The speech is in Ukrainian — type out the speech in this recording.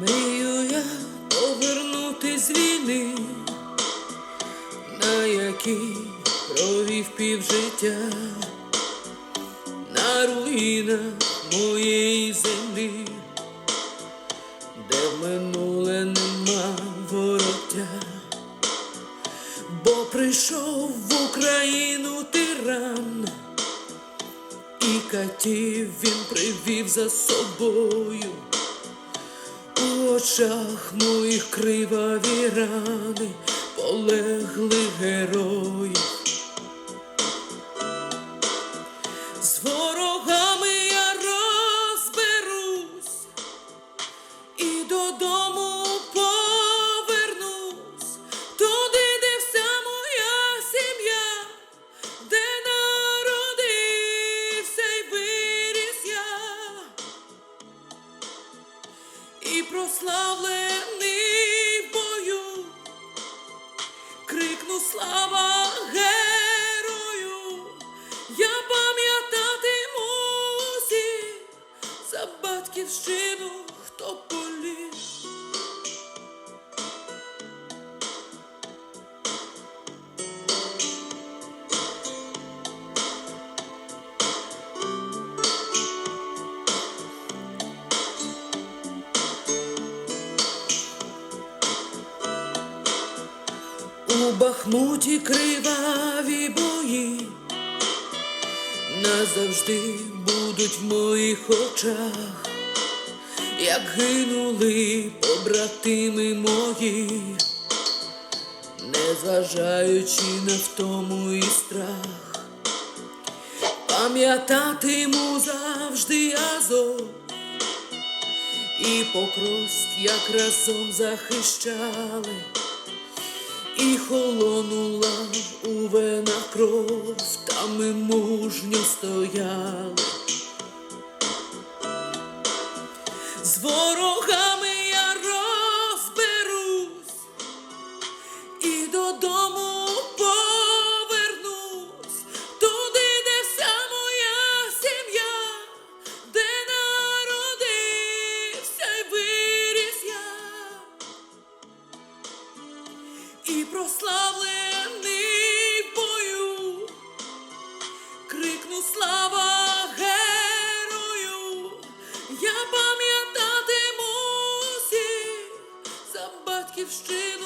Мрію я повернути з війни, на якій провів півжиття, на руїнах моєї землі, де в минуле нема вороття, бо прийшов в Україну тиран, і катів він привів за собою. Очах моїх криваві рани полеглих героїв. Прославлений в бою, крикну слава герою, я пам'ятатиму усіх за батьківщину, У Бахмуті криваві бої назавжди будуть в моїх очах, як гинули побратими мої, незважаючи на втому і страх, пам'ятатиму завжди Азов і Покровськ, як разом захищали. І холонула у венах кров, та ми мужньо стояли. З Ти прославлений бою, крикну слава герою, я пам'ятатиму всіх за батьківщину.